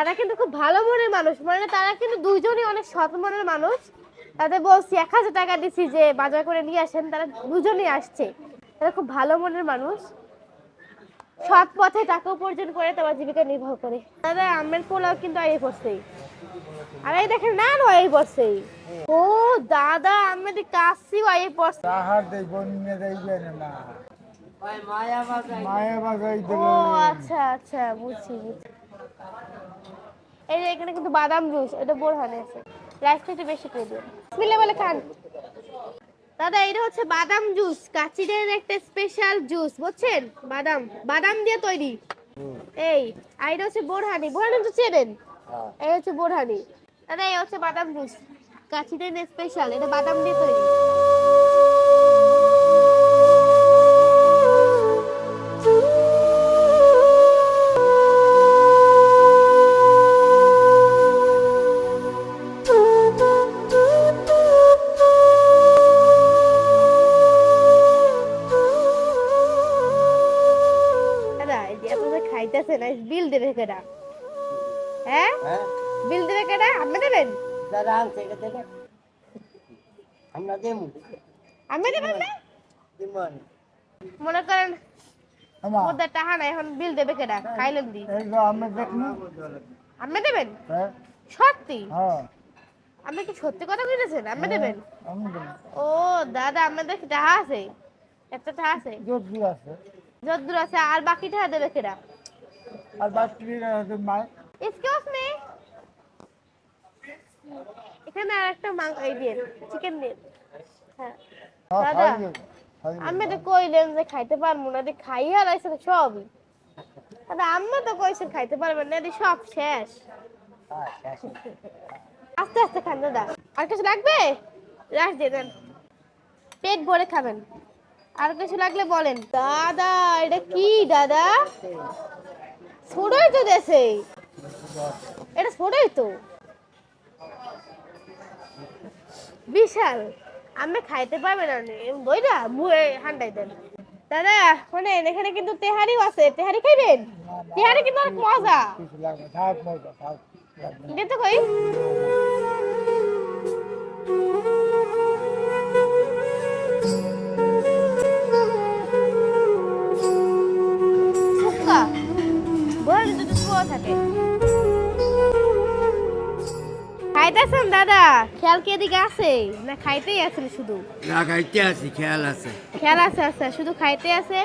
তারা কিন্তু খুব ভালো মনের মানুষ। মানে তারা কিন্তু দুইজনই অনেক সৎ মনের মানুষ। তাদের বলছি এক হাজার টাকা দিছি যে বাজার করে নিয়ে আসেন তারা দুজনই আসছে। তারা খুব ভালো মনের মানুষ। সৎ পথে টাকা উপার্জন করে তোমার জীবিকা নির্বাহ করে। দাদা আমের পোলাও কিন্তু আইয়ে পড়ছেই আর এই দেখেন না নো আইয়ে পড়ছেই ও দাদা আমের কাশিও আইয়ে পড়ছে তাহার দেই বন্যে দেইবেন না। মায়া বাগাই ও আচ্ছা আচ্ছা বুঝছি বুঝছি। এই যে এখানে কিন্তু বাদাম জুস এটা বোরহানে আছে রাইসটা একটু বেশি করে দিন মিলে বলে খান। দাদা এটা হচ্ছে বাদাম জুস কাচিদের একটা স্পেশাল জুস বুঝছেন? বাদাম বাদাম দিয়ে তৈরি। এই আর এটা হচ্ছে বোরহানি বোরহানি তো চেনেন? এই হচ্ছে বোরহানি দাদা এই হচ্ছে বাদাম জুস কাচিদের স্পেশাল এটা বাদাম দিয়ে তৈরি। কেডা হ্যাঁ? বিল দেবে কেডা? আপনি দেবেন? দাদা আনছে এটা দেবে। আমরা দেবো। আমি দেবেন না? দিমন মনে করেন আমা। টাহা নাই এখন বিল দেবে কেডা? খাইলেন দি। এই যে আমি দেখনি। আপনি দেবেন? হ্যাঁ। সত্যি? হ্যাঁ। আপনি কি সত্যি কথা বলেছেন আপনি দেবেন? ও দাদা আমাদের কি টাহা আছে? এত আছে? যদি আছে। যদ্দূর আছে আর বাকি টাহা দেবে কেডা? আর বাকি মাই এক্সকিউজ মি এখানে আর একটা মাং এই দিয়ে চিকেন দিয়ে। হ্যাঁ। দাদা আমি তো কইলেন যে খাইতে পারব না যে খাইয়ে হারাইছে সবই দাদা আমি তো কইছেন খাইতে পারবেন না এদি সব শেষ। আস্তে আস্তে খান দাদা। আর কিছু লাগবে? রাখ দিয়ে দেন। পেট ভরে খাবেন। আর কিছু লাগলে বলেন। দাদা এটা কি দাদা? ছোটই তো দেশে। এটা ছোটই তো। বিশাল। আমি খাইতে পারবে না বইটা মুয়ে হান্ডাই দেন। দাদা শোনেন এখানে কিন্তু তেহারিও আছে। তেহারি খাইবেন? তেহারি কিন্তু অনেক মজা। দিতে কই? খাইতেছেন দাদা? খেয়াল কি এদিকে আছে? না খাইতেই আছেন শুধু? না খাইতে আছি খেয়াল আছে। খেয়াল আছে আছে শুধু খাইতে আছে।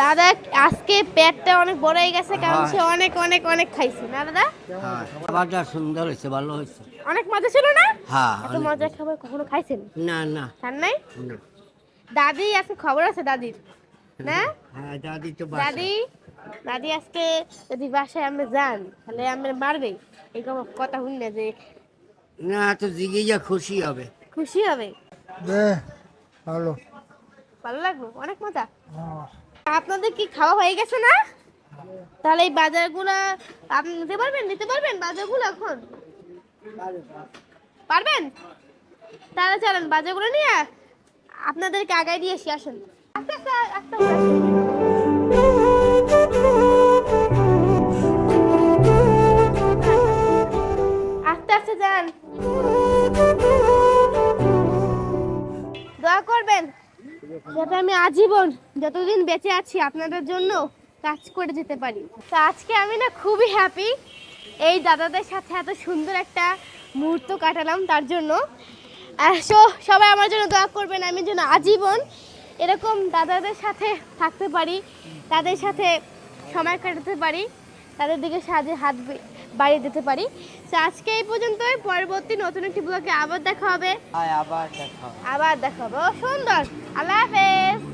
দাদা আজকে পেটটা অনেক বড় হয়ে গেছে কারণ সে অনেক অনেক অনেক খাইছে না দাদা? হ্যাঁ খাবারটা সুন্দর হয়েছে ভালো হয়েছে। অনেক মজা ছিল না? হ্যাঁ এত অনেক- খাবার কখনো খাইছেন? না না। খান নাই? দাদি আজকে খবর আছে দাদির? না? হ্যাঁ দাদি তো দাদি দাদি আজকে যদি বাসায় আমরা যান তাহলে আমরা মারবে এই কথা শুনি না যে না তো জিগে যা খুশি হবে। খুশি হবে? দে ভালো। ভালো লাগল? অনেক মজা। হ্যাঁ। আপনাদের কি খাওয়া হয়ে গেছে না? তাহলে এই বাজারগুলো আপনি নিতে পারবেন? নিতে পারবেন বাজারগুলো এখন? পারবেন? তাহলে চলেন বাজারগুলো নিয়ে আপনাদেরকে আগায় দিয়ে এসে আসেন। আস্তে আস্তে আস্তে। দোয়া করবেন। যাতে আমি আজীবন যতদিন বেঁচে আছি আপনাদের জন্য কাজ করে যেতে পারি। তো আজকে আমি না খুবই হ্যাপি এই দাদাদের সাথে এত সুন্দর একটা মুহূর্ত কাটালাম তার জন্য। সো সবাই আমার জন্য দোয়া করবেন, আমি যেন আজীবন এরকম দাদাদের সাথে থাকতে পারি, তাদের সাথে সময় কাটাতে পারি, তাদের দিকে সাহায্যে হাত বে- বাড়িয়ে দিতে পারি। তো আজকে এই পর্যন্তই। পরবর্তী নতুন একটি ব্লগে আবার দেখা হবে। আবার দেখা হবে। আবার দেখাবো সুন্দর। আল্লাহ হাফেজ।